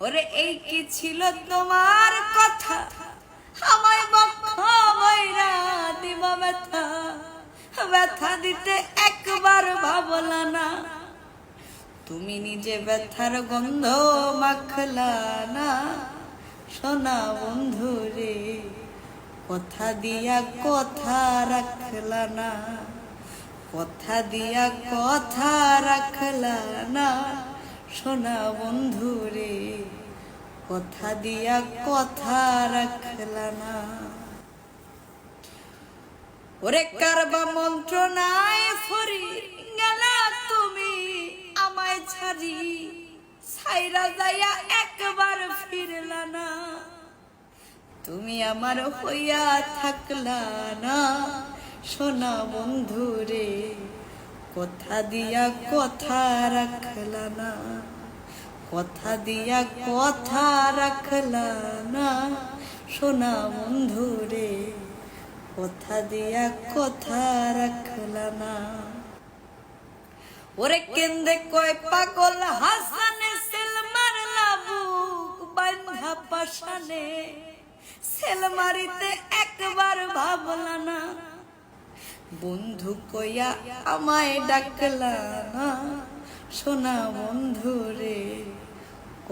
ওরে, এই কি ছিল তোমার কথা? আমায় বক্ষ বৈরা দিব ব্যথা। ব্যথা দিতে একবার ভাবলা না। তুমি নিজে ব্যথার গন্ধ মাখলা না। সোনা বন্ধু রে, কথা দিয়া কথা রাখলা না। কথা দিয়া কথা রাখলা না। সোনা বন্ধু কথা দিয়া কথা রাখলা না। ওরে কারবা মন্ত্র নাই ফরি গেলা তুমি আমায় ছাড়ি, ছাইরা যাইয়া একবার ফিরলা না। তুমি আমার হইয়া থাকলা না, সোনা বন্ধু রে কথা দিয়া কথা রাখলা না। কথা দিয়া কথা রাখলা না। সোনা বন্ধু রে, কথা দিয়া কথা রাখলা না। ওরে কেন্দে কয় পাগল হাসানে সেল মারলা বুক বান্ধা পাশানে সেল মারিতে একবার ভাবলা না। বন্ধু কইয়া আমায় ডাকলা না। সোনা বন্ধু রে